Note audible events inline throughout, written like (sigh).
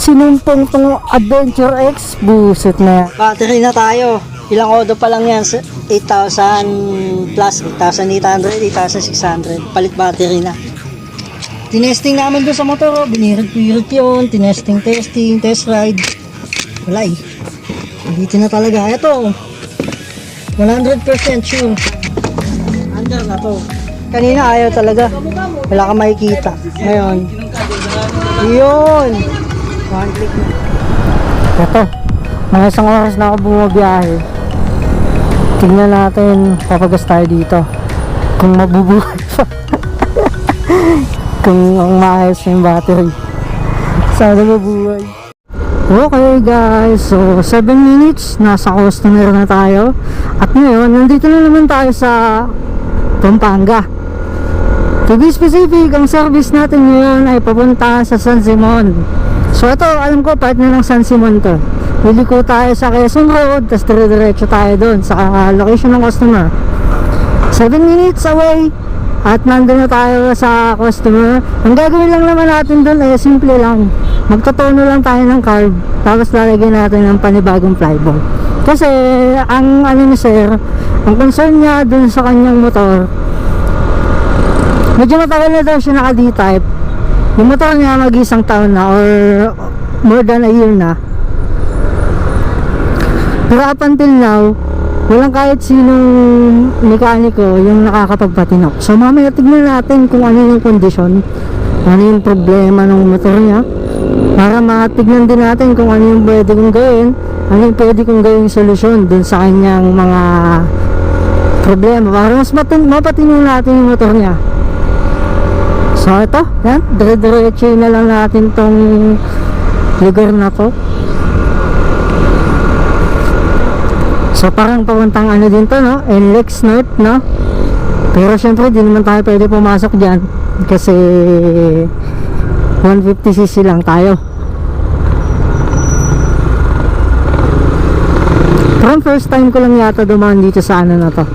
sinumpong tong Adventure X. Buset na yan. Battery na tayo. Ilang odo pa lang yan? Sa 8,000 plus, 8,800, 8,600. Palit battery na. Tinesting namin doon sa motor. oh. Binirit-pirit yun. Tinesting, testing, test ride. Wala eh. Dito na talaga. Ito. 100% sure. Under na to. Kanina ayaw talaga. Wala ka makikita. Ngayon. Yun. One click. Ito, mga isang oras na ako bumabiyahe. Tingnan natin, papagas tayo dito. Kung mabubuhay pa. (laughs) Kung ang maayos yung battery. Sana mabuhay. Okay guys, so 7 minutes, nasa customer na tayo. At ngayon, nandito na naman tayo sa Pampanga. To be specific, ang service natin ngayon ay papunta sa San Simon. So ito, alam ko, part na ng San Simon to. Liliko tayo sa Quezon Road, tapos dire-diretso tayo doon sa ah, location ng customer. 7 minutes away, at nandun na tayo sa customer. Ang gagawin lang naman natin doon ay simple lang. Magtotono lang tayo ng carb, tapos lalagyan natin ng panibagong flyboy. Kasi, ang ano ni sir, ang concern niya dun sa kanyang motor, medyo matagal na daw siya naka D-type. Yung motor niya mag isang taon na or more than a year na. Pero up until now, walang kahit sinong mekaniko yung nakakapagpatinok. So mamaya tignan natin kung ano yung kondisyon, ano yung problema ng motor niya. Para matignan din natin kung ano yung pwede kong gawin, ano yung pwede kong gawing solusyon dun sa kanyang mga problema. Para mas mapatino natin yung motor niya. So ito, yan, dire-diretso na lang natin tong lugar na to. So parang papuntang ano din to, no? NLEX North, no? Pero syempre, di naman tayo pwede pumasok dyan. Kasi 150cc lang tayo. From first time ko lang yata dumaan dito sa ano na to.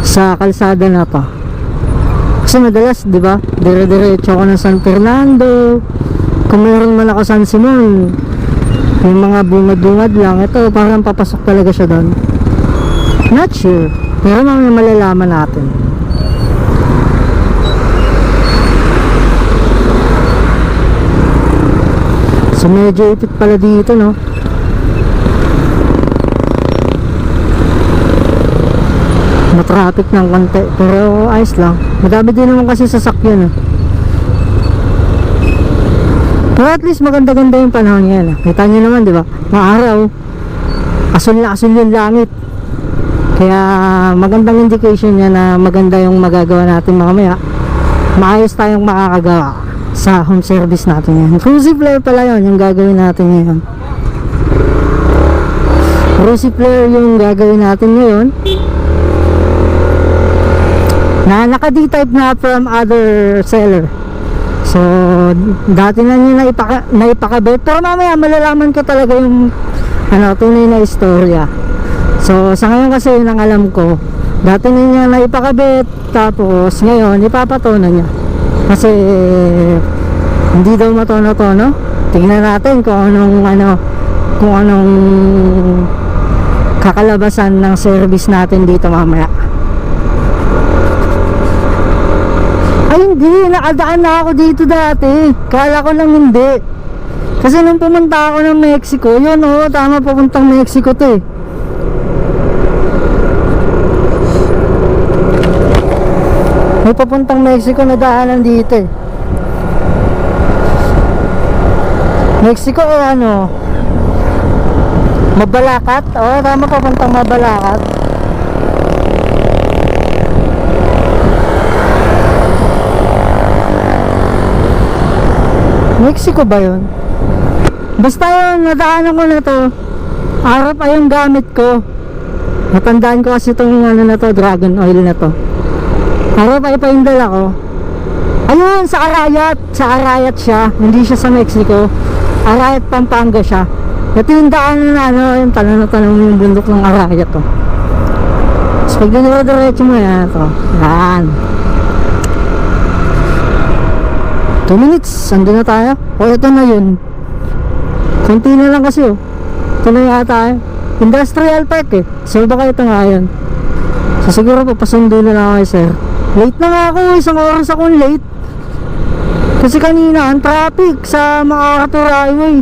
Sa kalsada na to. Kasi madalas, di ba? Dire-diretso ako ng San Fernando. Kung meron man ako San Simon, yung mga bungad-bungad lang, ito parang papasok talaga siya doon. Not sure. Pero mamaya malalaman natin. So medyo ipit pala dito, no? Matraffic ng konti. Pero ayos lang. Madami din naman kasi sasakyan, eh. Pero at least maganda-ganda yung panahon ngayon. ah. Kita nyo naman, di ba? Maaraw. Asul na asul yung langit. Kaya magandang indication niya na maganda yung magagawa natin mamaya. Maayos tayong makakagawa sa home service natin ngayon. Cruise flare pala yun, yung gagawin natin ngayon. Cruise flare yung gagawin natin ngayon. Na naka D-type na from other seller. So, dati na niya naipaka, naipakabit. Pero mamaya malalaman ko talaga yung ano, tunay na istorya. So, sa ngayon kasi yun ang alam ko. Dati na niya naipakabit. Tapos, ngayon, ipapatono niya. Kasi, hindi daw matono-tono. Tingnan natin kung anong, ano, kung anong kakalabasan ng service natin dito mamaya. Ay hindi, nakadaan na ako dito dati. Kala ko lang hindi. Kasi nung pumunta ako ng Mexico, yun oo, tama papuntang Mexico to eh. May papuntang Mexico na daanan dito eh. Mexico o ano? Mabalakat? Oo, tama papuntang Mabalakat. Mexico ba yun? Basta yun, nadaanan ko na to. Arap ay yung gamit ko. Natandaan ko kasi itong ano na to, dragon oil na to. Arap ay pa yung dala ko. Ayun, sa Arayat. Sa Arayat siya. Hindi siya sa Mexico. Arayat, Pampanga siya. Ito yung daan na ano, yung tanong na tanong yung bundok ng Arayat to. So, pag diniro-diretso mo yan to. Yan. 2 minutes, andun na tayo. O ito na yun. Kunti na lang kasi oh. Ito na yata eh. Industrial Park eh. So baka ito nga yun. So siguro papasundo na lang ako sir. Late na nga ako, isang oras akong late. Kasi kanina ang traffic sa Makakator Highway.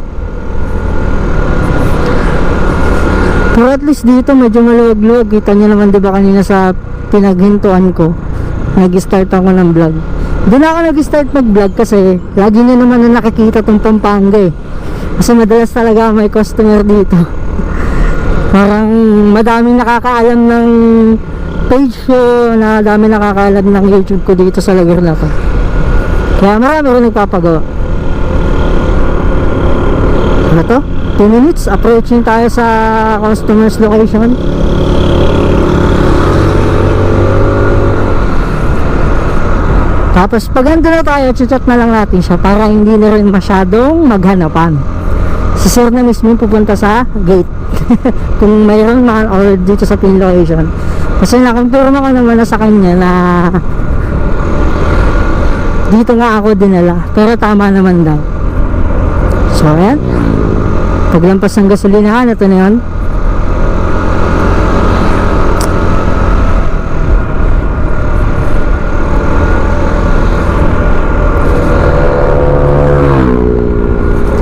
Pero at least dito medyo maluwag-luwag. Kita nyo naman 'di ba kanina sa pinaghintuan ko. Nag-start ako ng vlog. Doon ako nag-start mag-vlog kasi lagi nyo naman na nakikita tong Pampanga eh. Kasi madalas talaga may customer dito. (laughs) Parang madaming nakakaalam ng page ko na dami nakakaalam ng YouTube ko dito sa lugar na to. Kaya marami rin nagpapagawa. Ano to? 2 minutes, approaching tayo sa customer's location. Tapos pag ando na tayo, chat na lang natin siya para hindi na rin masyadong maghanapan. Si sir na mismo pupunta sa gate. (laughs) Kung mayroon man or dito sa pin location. Kasi nakonfirm ako naman na sa kanya na dito nga ako dinala. Pero tama naman daw. So ayan. Paglampas ng gasolinahan, ito na yun.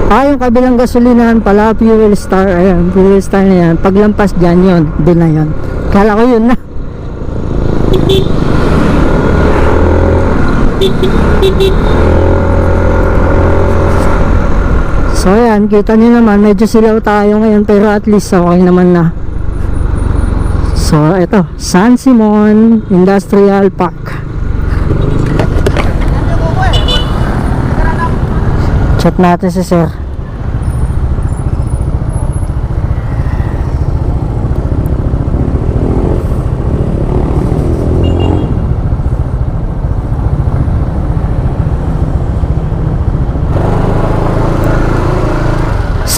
Ah, yung kabilang gasolinahan pala, fuel star, ayan, fuel star na yan. Paglampas dyan yun, doon na yun. Kala ko yun na. So ayan, kita nyo naman, medyo silaw tayo ngayon pero at least okay naman na. So ito, San Simon Industrial Park. Chat natin si sir.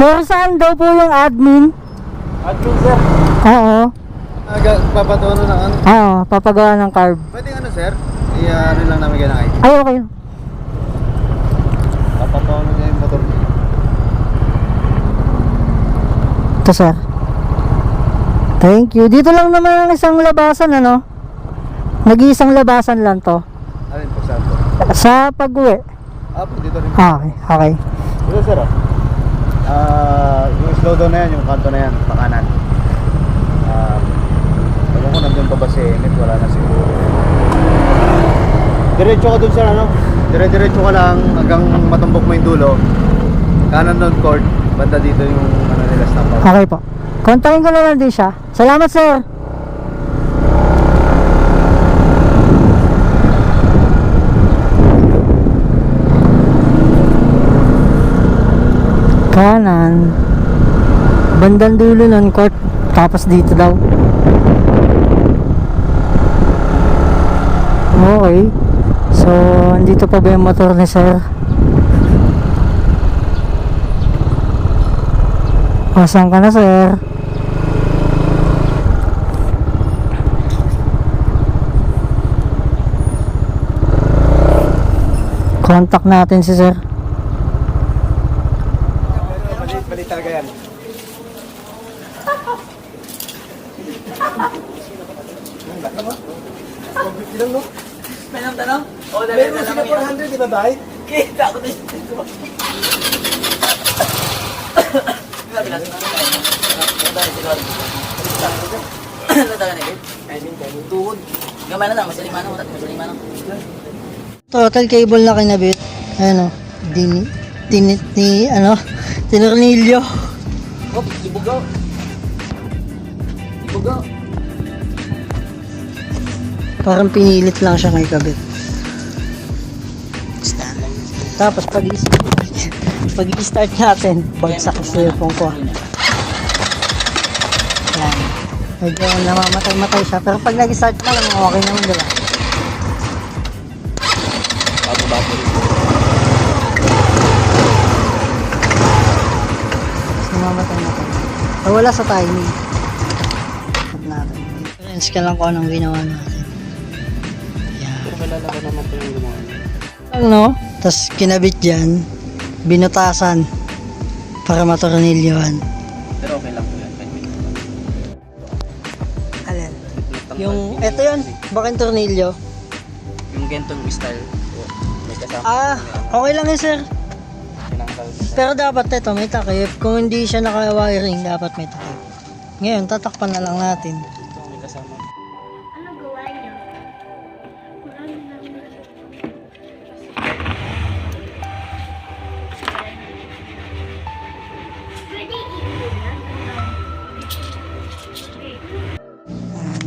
Sir, saan daw po yung admin? Admin sir, Oo. Aga, papatuno ng ano. Oo, papagawa ng carb. Pwede ano sir? I-ano lang namin ganang ID. Ay, okay. Papatuno niya yung motor niya. Ito, sir. Thank you. Dito lang naman ang isang labasan, ano? Nag-iisang labasan lang to. Alin po saan po? Sa pag-uwi. Ah, po, dito rin. Ah, okay, okay. Dito sir oh. Ah, yung slow down na yan, yung kanto na yan, pakanan. Um, alam ko nandun pa ba si Emmett, wala na siguro. Diretso ka dun sir, ano? Dire-diretso ka lang hanggang matumbok mo yung dulo. Kanan doon court, banda dito yung ano nila stop. Okay po. Kontakin ko na lang din siya. Salamat, sir. Kanan. Bandang dulo ng court. Tapos dito daw. Okay. So, andito pa ba yung motor ni sir? Asan ka na, sir? Contact natin si sir. Mali, mali talaga yan. May nang tanong? Oo, dali Meron sila 400, di ba ba? Kita ko din. Bilas na. Dali sila. Ano tayo na kainin. Tuhod. Gamay na lang, masalima na. Masalima na. Total cable na kinabit. Ayan o. Dini, tinit ni, ano, tinornilyo. Oh, ibugaw. Ibugaw. Parang pinilit lang siya may kabit. Tapos pag (laughs) pag i-start natin, bagsak sa cellphone ko. Yan. Medyo namamatay-matay siya. Pero pag nag-start na lang, okay naman diba? Tapos namamatay-matay. So, wala sa timing. Natin. Reference ka lang kung anong ginawa natin. Ano? Tapos kinabit dyan, binutasan. Para matornilyohan. Pero okay lang po yan. Alin? Yung, eto yun, bakit tornilyo? Yung gentong style po. May kasama. Ah, okay lang yun sir. Tinanggal. Pero dapat ito may takip. Kung hindi siya naka-wiring, dapat may takip. Ngayon, tatakpan na lang natin.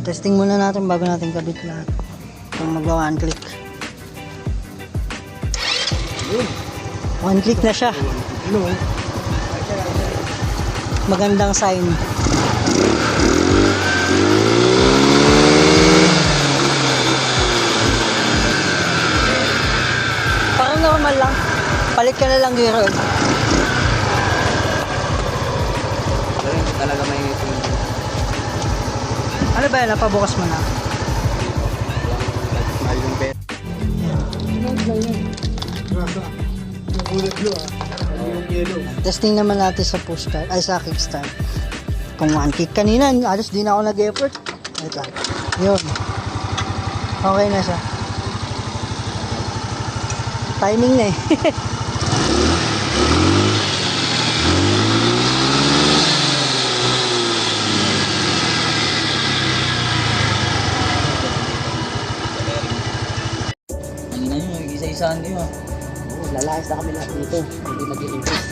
Testing muna natin bago natin kabit lahat. Kung magwa one click. One click na siya. Magandang sign. Parang normal lang. Palit ka na lang oil. Pero hindi talaga may yung Ano ba yan? Napabukas mo na. Mahal yung bet. Testing naman natin sa push ay sa kick start. Kung one kick kanina, alas di na ako nag-effort. Lang. Yun. Okay na siya. Timing na eh. (laughs) nyo ah. Oo, lalakis na kami lahat dito. Hindi mag-i-increase.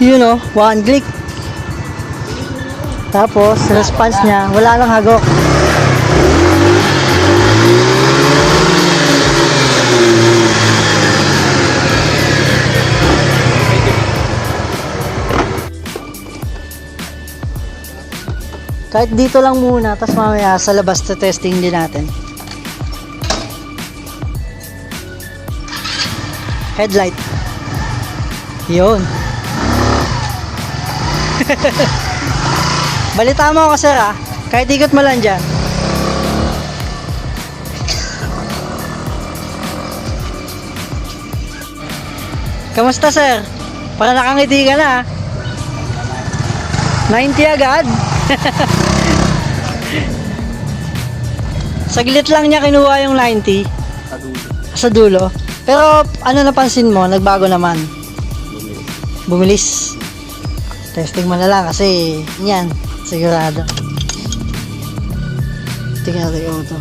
Yun oh, one click. Tapos, response niya, wala lang hagok. Kahit dito lang muna, tapos mamaya sa labas to testing din natin. Headlight. Yun. (laughs) Balita mo ako sir ah. Kahit ikot mo lang dyan. Kamusta sir? Para nakangiti ka na ah. 90 agad. (laughs) Saglit lang niya kinuha yung 90 Sa dulo. sa dulo. Pero ano napansin mo, nagbago naman. Bumilis. Testing mo na lang kasi yan, sigurado. Tingnan natin yung auto.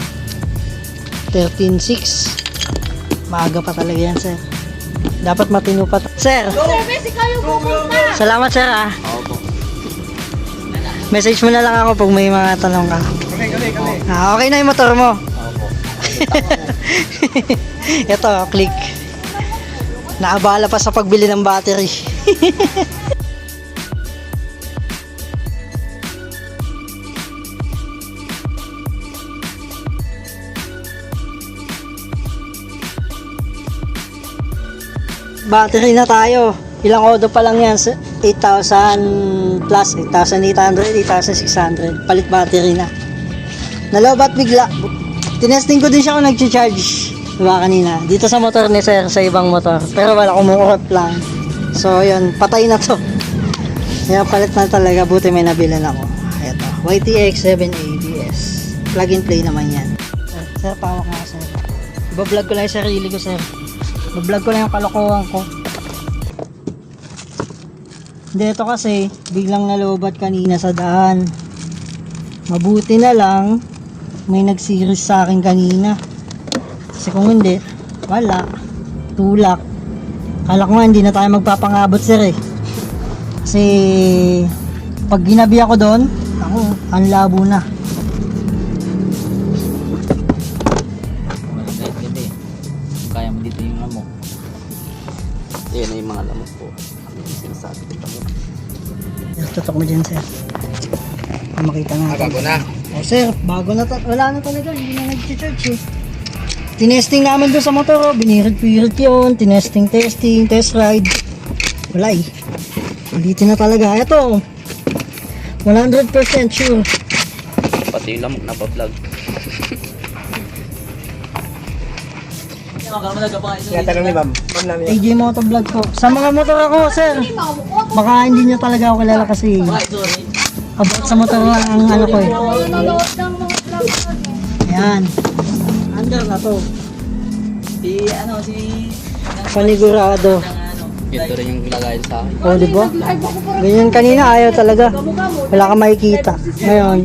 13.6. Maaga pa talaga yan, sir. Dapat matino pa. Sir! Salamat, sir, ah. Message mo na lang ako pag may mga tanong ka. Ah, okay na yung motor mo. Oo po. (laughs) Ito, click. Naabala pa sa pagbili ng battery. (laughs) battery na tayo. Ilang odo pa lang yan? sa 8,000 plus, 8,800, 8,600. Palit battery na. Nalobat bigla. Tinesting ko din siya kung nag-charge. Diba kanina? Dito sa motor ni sir, sa ibang motor. Pero wala kumukurot lang. So, yun. Patay na to. (laughs) Kaya palit na talaga. Buti may nabilan ako. Ito. YTX 7 ABS. Plug and play naman yan. Sir, sir pawak nga sir. Iba-vlog ko lang yung sarili ko sir. Iba-vlog ko lang yung kalokohan ko. Hindi, ito kasi, biglang nalobat kanina sa daan. Mabuti na lang, may nag-series sa akin kanina. Kasi kung hindi, wala. Tulak. Kala ko nga hindi na tayo magpapangabot sir eh. Kasi pag ginabi ako doon, ako, ang labo na. Sir, bago na ta- wala na talaga, hindi na nag-charge eh. Tinesting namin doon sa motor, oh. binirit-pirit yun, tinesting, testing, test ride. Wala eh. Ulitin na talaga. Ito, 100% sure. Pati yung lamok na pa-vlog. Tinatanong ni ma'am. Ma'am namin. AJ Motovlog po. Sa mga motor ako, sir. Baka hindi nyo talaga ako kilala kasi sorry. About sa motor lang ang ano ko eh. Ayan. Under na to. Si, ano, si... Panigurado. Ito rin yung lagayin sa akin. O, di ba? Ganyan kanina, ayaw talaga. Wala ka makikita. Ngayon,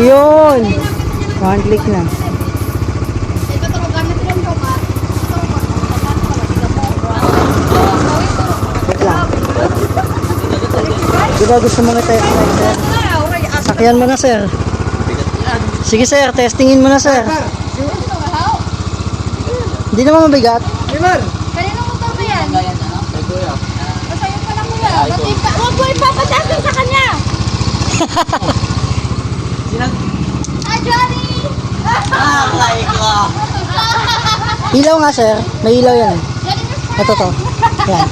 yun. One click na. Wait lang. Di ba gusto mo na tayo? Sakyan mo na, sir. Sige, sir. Testingin mo na, sir. Hindi naman mabigat. Kanino motor mo yan? Lagayan, ano? Ay, kuya. Masaya pa lang kuya. Ba't ipa- Huwag mo ipapadasin sa kanya! Sinag... (laughs) Ah, Johnny! Ah, like ko. Ilaw nga, sir. May ilaw yan. eh. Johnny! Ito to. Yan.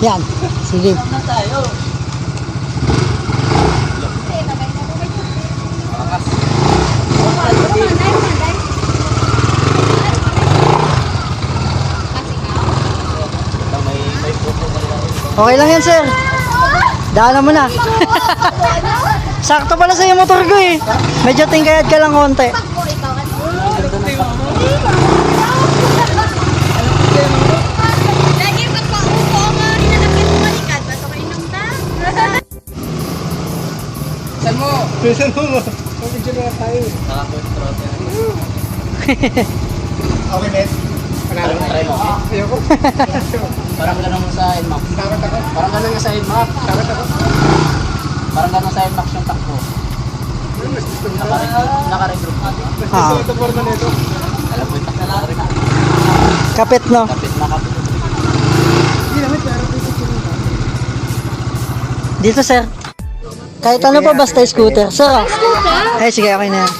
Yan. Sige. Na tayo. Okay lang yan, sir. Daanan mo na. (laughs) Sakto pala sa yung motor ko eh. Medyo tingkayad ka lang konti. Lagi ba't pa upo nga? Hinanapin mo. Ba't ako inom na? Saan mo? Pisan mo mo. (laughs) Nakakontrol yan. Try mo. Ayoko. Parang ganun mo sa NMAX. Takot ako. Parang ganun sa NMAX. Takot ako. Parang ganun sa NMAX yung takbo. Naka-regroup. Naka-regroup na. Ah, Ito forma nito. Alam mo yung takbo na rin. kapit no. Kapit na kapit. Hindi pero Dito, sir. Kahit ano pa basta scooter. Sir, ah. Ay, sige, okay na yan.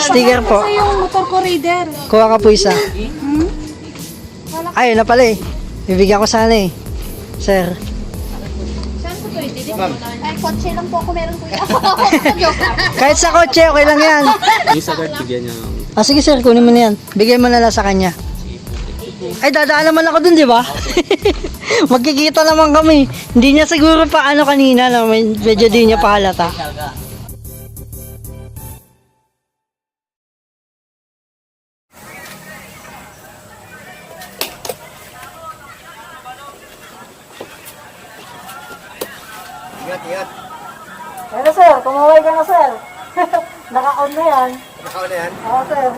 Sticker po. yung motor ko reader. Kuha ka po isa. Ay, yun na pala eh. Bibigyan ko sana eh. Sir. Saan ko to? Hindi Ay, kotse lang po ako meron (laughs) (laughs) kuya. Kahit sa kotse, okay lang yan. Yung sa card, bigyan niya. Ah, sige sir, kunin mo na yan. Bigay mo na lang sa kanya. Ay, dadaan naman ako dun, di ba? (laughs) Magkikita naman kami. Hindi niya siguro pa ano kanina, no? Med- medyo di niya pa yan. Nakaw na yan. Oo sir.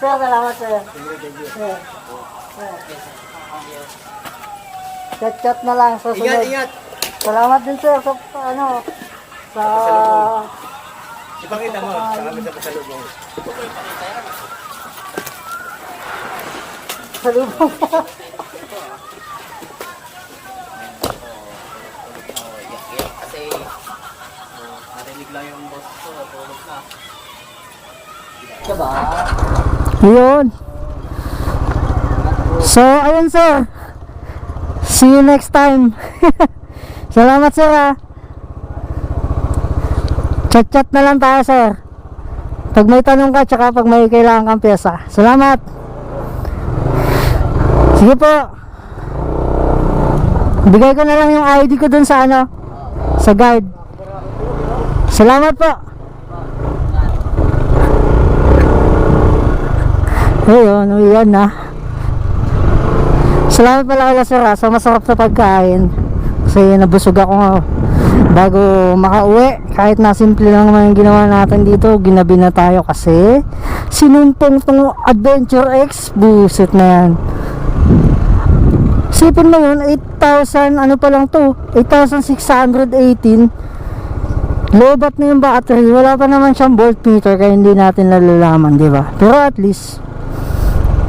sir, salamat sir. Sir. Sir. Chat-chat na lang sa Ingat, sunod. ingat. Salamat din sir sa ano sa Ipakita mo. Sa kami sa pasalubong. sa lubong. Kasi, oh, narinig lang yung boss ko, tulog na. Diba? Yun. So, ayun sir. See you next time. (laughs) Salamat sir ah. Chat-chat na lang tayo sir. Pag may tanong ka, tsaka pag may kailangan kang pyesa. Salamat. Sige po. Bigay ko na lang yung ID ko dun sa ano, sa guard. Salamat po. Ayun, uwian na. Salamat pala kay Sir ah, sa masarap na pagkain. Kasi nabusog ako nga bago makauwi. Kahit na simple lang naman yung ginawa natin dito, ginabi na tayo kasi sinumpong tong Adventure X, buset na yan. Sipin mo yun, 8,000, ano pa lang to, 8,618. Lobat na yung battery, wala pa naman siyang voltmeter kaya hindi natin nalalaman, di ba? Pero at least,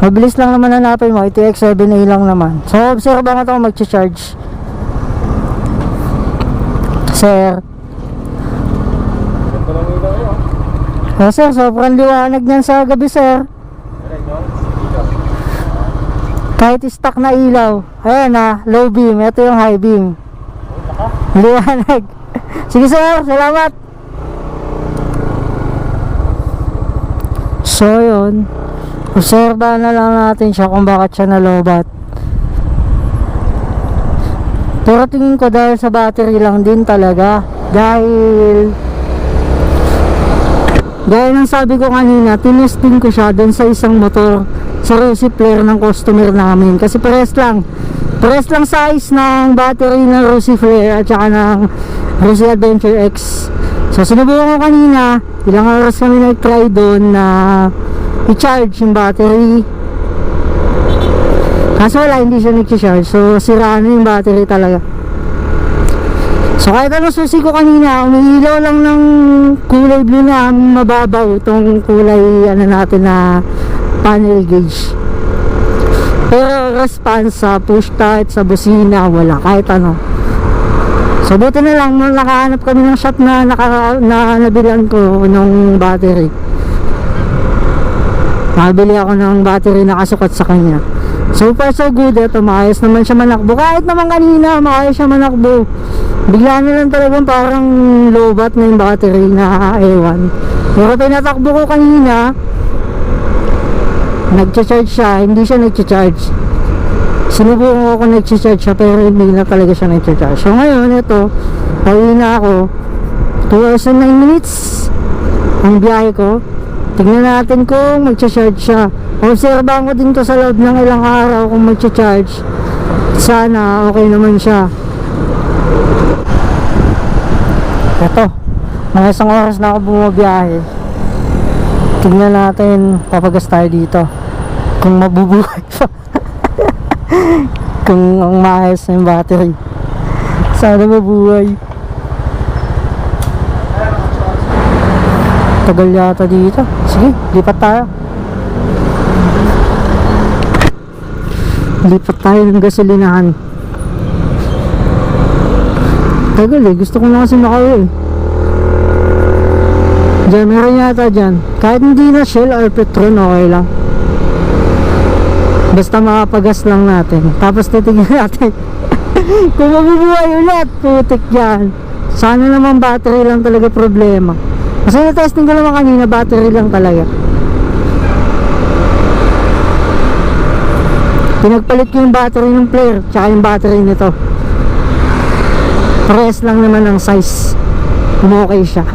Mabilis lang naman hanapin mo, ITX 7A lang naman. So, observe nga ako mag-charge. Sir. Oh, sir, sobrang liwanag niyan sa gabi, sir. Kahit stock na ilaw. Ayan na, low beam. Ito yung high beam. Liwanag. (laughs) Sige, sir. Salamat. So, yun. Obserbahan na lang natin siya kung bakit siya nalobat. Pero tingin ko dahil sa battery lang din talaga. Dahil Gaya ng sabi ko kanina, tinesting ko siya doon sa isang motor sa Flare ng customer namin. Kasi pares lang. Pares lang size ng battery ng Rosy Flare at saka ng Rosy Adventure X. So sinubukan ko kanina, ilang oras kami nag-try doon na i-charge yung battery. Kaso wala, hindi siya nag-charge. So sira na yung battery talaga. So kahit ano susi ko kanina, umiilaw lang ng kulay blue na mababaw itong kulay ano natin na panel gauge. Pero response sa push start, sa busina, wala kahit ano. So buti na lang nung nakahanap kami ng shop na, naka, na nabilan ko ng battery. Nakabili ako ng battery na kasukat sa kanya. So far so good, ito maayos naman siya manakbo. Kahit naman kanina, maayos siya manakbo. Bigla na lang talagang parang lobat na yung battery na ewan. Pero pinatakbo ko kanina, nagcha-charge siya, hindi siya nagcha-charge. Sinubukan ko kung nagcha-charge siya pero hindi na talaga siya nagcha-charge. So ngayon, ito, pauwi na ako. 2 hours and 9 minutes ang biyahe ko. Tingnan natin kung magcha-charge siya. Obserbahan ko din to sa loob ng ilang araw kung magcha-charge. Sana okay naman siya. Ito, mga isang oras na ako bumabiyahe. Tingnan natin, papagas tayo dito. Kung mabubuhay pa. (laughs) kung ang maayos na yung battery. Sana mabuhay. Tagal yata dito. Sige, lipat tayo. Lipat tayo ng gasolinahan. Tagal eh, gusto ko na kasi makauwi eh. Diyan, meron yata dyan. Kahit hindi na Shell or Petron, okay lang. Basta makapagas lang natin. Tapos titignan (laughs) natin. Kung mabubuhay ulit, putik yan. Sana naman battery lang talaga problema. Kasi na-testing ko naman kanina, battery lang talaga. Pinagpalit ko yung battery ng player, tsaka yung battery nito. Pares lang naman ang size. Umokay siya.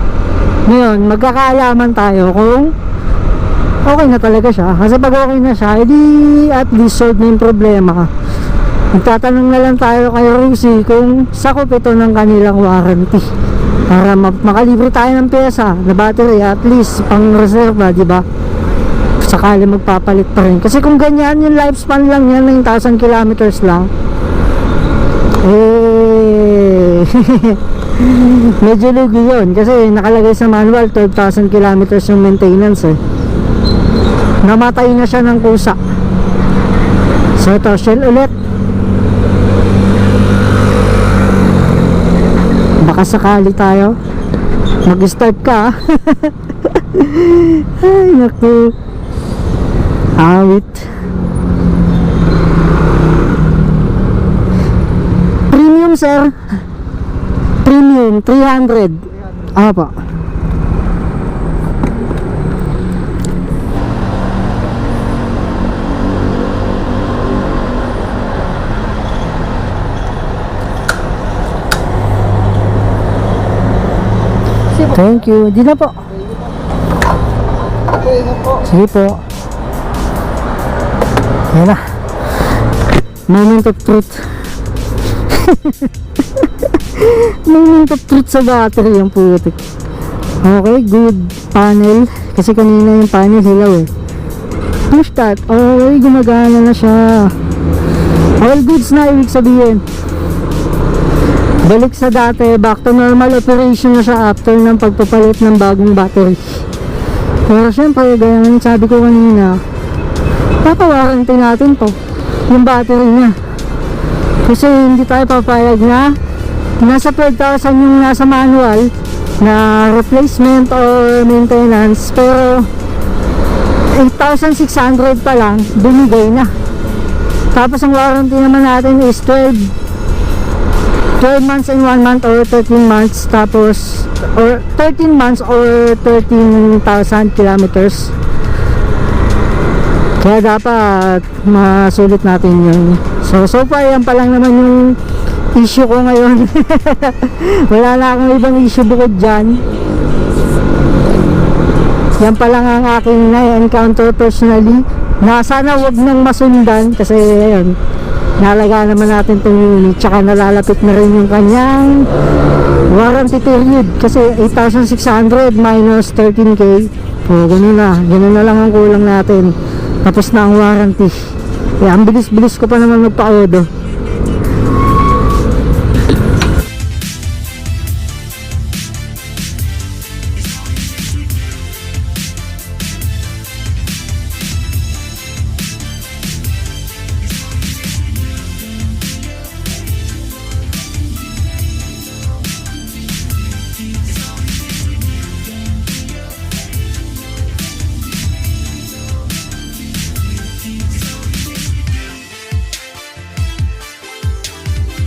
Ngayon, magkakaalaman tayo kung okay na talaga siya. Kasi pag okay na siya, edi at least solve na yung problema. Magtatanong na lang tayo kay Rusi kung sakop ito ng kanilang warranty. Para ma- makalibre tayo ng pyesa na battery at least pang reserva, di ba? Sakali magpapalit pa rin. Kasi kung ganyan yung lifespan lang yan ng 1,000 kilometers lang, eh, (laughs) medyo lugi yun. Kasi nakalagay sa manual, 12,000 kilometers yung maintenance eh. Namatay na siya ng kusa. So ito, shell ulit. Baka sakali tayo. Mag-start ka. (laughs) Ay, naku. Awit. Premium, sir. Premium, 300. Apa. Thank you. Di na po. Sige po. Ayan na. Moment of truth. (laughs) Moment of truth sa battery yung putik. Okay, good panel. Kasi kanina yung panel hilaw eh. Push start. Okay, gumagana na siya. All goods na ibig sabihin. Balik sa dati, back to normal operation na siya after ng pagpapalit ng bagong battery. Pero syempre, gaya ng sabi ko kanina, papawaranty natin to, yung battery niya. Kasi hindi tayo papayag na nasa 12,000 yung nasa manual na replacement or maintenance pero 8,600 pa lang binigay na tapos ang warranty naman natin is 12 12 months and 1 month or 13 months tapos or 13 months or 13,000 kilometers Kaya dapat masulit natin yun. So, so far yan pa lang naman yung issue ko ngayon. (laughs) Wala na akong ibang issue bukod dyan. Yan pa lang ang aking na-encounter personally na sana wag nang masundan kasi ayun, nalaga naman natin itong unit tsaka nalalapit na rin yung kanyang warranty period kasi 8,600 minus 13k o ganun na, ganun na lang ang kulang natin. Tapos na ang warranty. Kaya ang bilis-bilis ko pa naman magpa-auto